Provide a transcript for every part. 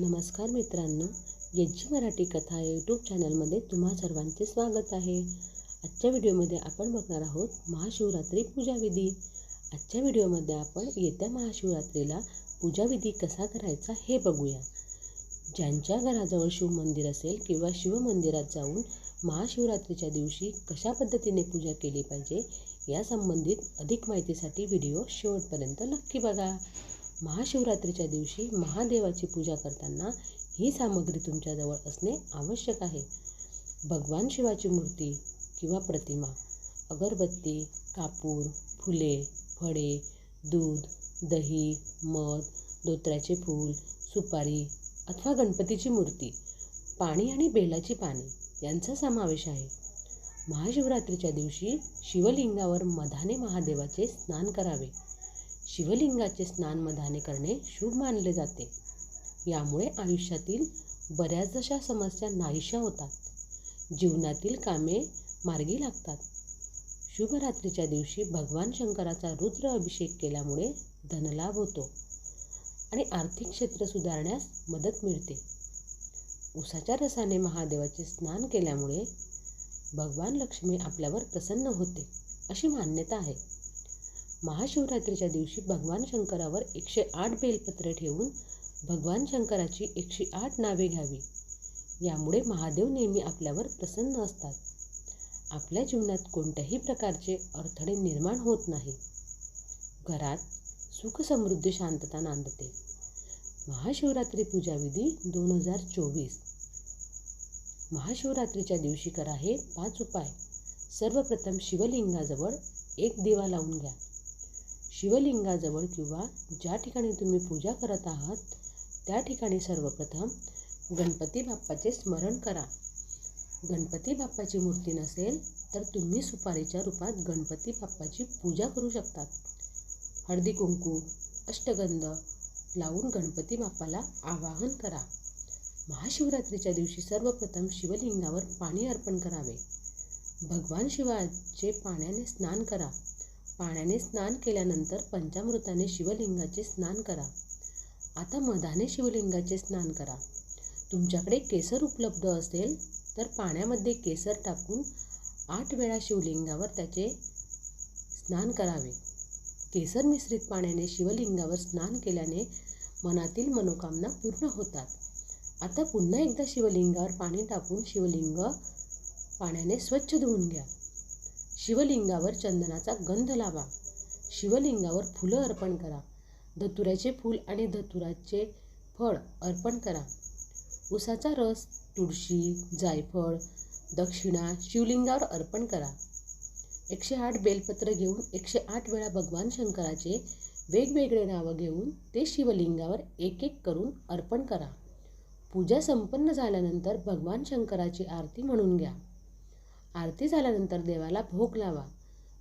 नमस्कार मित्रांनो यज्जी मराठी कथा यूट्यूब चॅनलमध्ये तुम्हा सर्वांचे स्वागत आहे. आजच्या व्हिडिओमध्ये आपण बघणार आहोत महाशिवरात्री पूजाविधी आजच्या व्हिडिओमध्ये आपण येत्या महाशिवरात्रीला पूजाविधी कसा करायचा हे बघूया. ज्यांच्या घराजवळ शिवमंदिर असेल किंवा शिवमंदिरात जाऊन महाशिवरात्रीच्या दिवशी कशा पद्धतीने पूजा केली पाहिजे या संबंधित अधिक माहितीसाठी व्हिडिओ शेवटपर्यंत नक्की बघा. महाशिवरात्रीच्या दिवशी महादेवाची पूजा करताना ही सामग्री तुमच्याजवळ असणे आवश्यक आहे. भगवान शिवाची मूर्ती किंवा प्रतिमा अगरबत्ती कापूर फुले फळे दूध दही मध धोत्र्याचे फूल सुपारी अथवा गणपतीची मूर्ती पाणी आणि बेलाची पाने यांचा समावेश आहे. महाशिवरात्रीच्या दिवशी शिवलिंगावर मधाने महादेवाचे स्नान करावे. शिवलिंगाचे स्नान मधाने करणे शुभ मानले जाते. यामुळे आयुष्यातील बऱ्याचशा समस्या नाहीशा होतात. जीवनातील कामे मार्गी लागतात. शुभरात्रीच्या दिवशी भगवान शंकराचा रुद्र अभिषेक केल्यामुळे धनलाभ होतो आणि आर्थिक क्षेत्र सुधारण्यास मदत मिळते. उसाच्या रसाने महादेवाचे स्नान केल्यामुळे भगवान लक्ष्मी आपल्यावर प्रसन्न होते अशी मान्यता आहे. महाशिवरात्रीच्या दिवशी भगवान शंकरावर एकशे आठ बेलपत्रे ठेवून भगवान शंकराची एकशे आठ नावे घ्यावी. यामुळे महादेव नेहमी आपल्यावर प्रसन्न असतात. आपल्या जीवनात कोणत्याही प्रकारचे अडथळे निर्माण होत नाही. घरात सुखसमृद्धी शांतता नांदते. महाशिवरात्री पूजाविधी दोन हजार चोवीस. महाशिवरात्रीच्या दिवशी करा हे पाच उपाय. सर्वप्रथम शिवलिंगाजवळ एक दिवा लावून घ्या. शिवलिंगाजवळ किंवा ज्या ठिकाणी तुम्ही पूजा करत आहात त्या ठिकाणी सर्वप्रथम गणपती बाप्पाचे स्मरण करा. गणपती बाप्पाची मूर्ती नसेल तर तुम्ही सुपारीच्या रूपात गणपती बाप्पाची पूजा करू शकतात. हळदी कुंकू अष्टगंध लावून गणपती बाप्पाला आवाहन करा. महाशिवरात्रीच्या दिवशी सर्वप्रथम शिवलिंगावर पाणी अर्पण करावे. भगवान शिवाचे पाण्याने स्नान करा. पाण्याने स्नान केल्यानंतर पंचामृताने शिवलिंगाचे स्नान करा. आता मधाने शिवलिंगाचे स्नान करा. तुमच्याकडे केसर उपलब्ध असेल तर पाण्यामध्ये केसर टाकून आठ वेळा शिवलिंगावर त्याचे स्नान करावे. केसर मिश्रित पाण्याने शिवलिंगावर स्नान केल्याने मनातील मनोकामना पूर्ण होतात. आता पुन्हा एकदा शिवलिंगावर पाणी टाकून शिवलिंग पाण्याने स्वच्छ धुवून घ्या. शिवलिंगावर चंदनाचा गंध लावा. शिवलिंगावर फुलं अर्पण करा. धतुऱ्याचे फूल आणि धतुराचे फळ अर्पण करा. उसाचा रस तुळशी जायफळ दक्षिणा शिवलिंगावर अर्पण करा. एकशे आठ बेलपत्र घेऊन एकशे आठ वेळा भगवान शंकराचे वेगवेगळे नावं घेऊन ते शिवलिंगावर एक एक करून अर्पण करा. पूजा संपन्न झाल्यानंतर भगवान शंकराची आरती म्हणून घ्या. आरती झाल्यानंतर देवाला भोग लावा.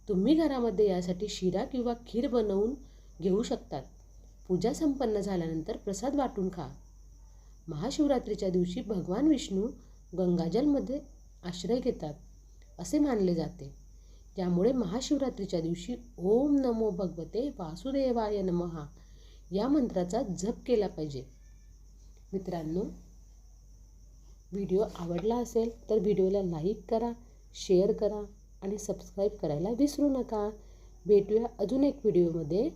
तुम्ही घरामध्ये यासाठी शिरा किंवा खीर बनवून घेऊ शकतात. पूजा संपन्न झाल्यानंतर प्रसाद वाटून खा. महाशिवरात्रीच्या दिवशी भगवान विष्णू गंगाजलमध्ये आश्रय घेतात असे मानले जाते. त्यामुळे महाशिवरात्रीच्या दिवशी ओम नमो भगवते वासुदेवाय नमहा या मंत्राचा जप केला पाहिजे. मित्रांनो व्हिडिओ आवडला असेल तर व्हिडिओला लाईक करा शेअर करा आणि सबस्क्राईब करायला विसरू नका. भेटूया अजून एक व्हिडिओमध्ये.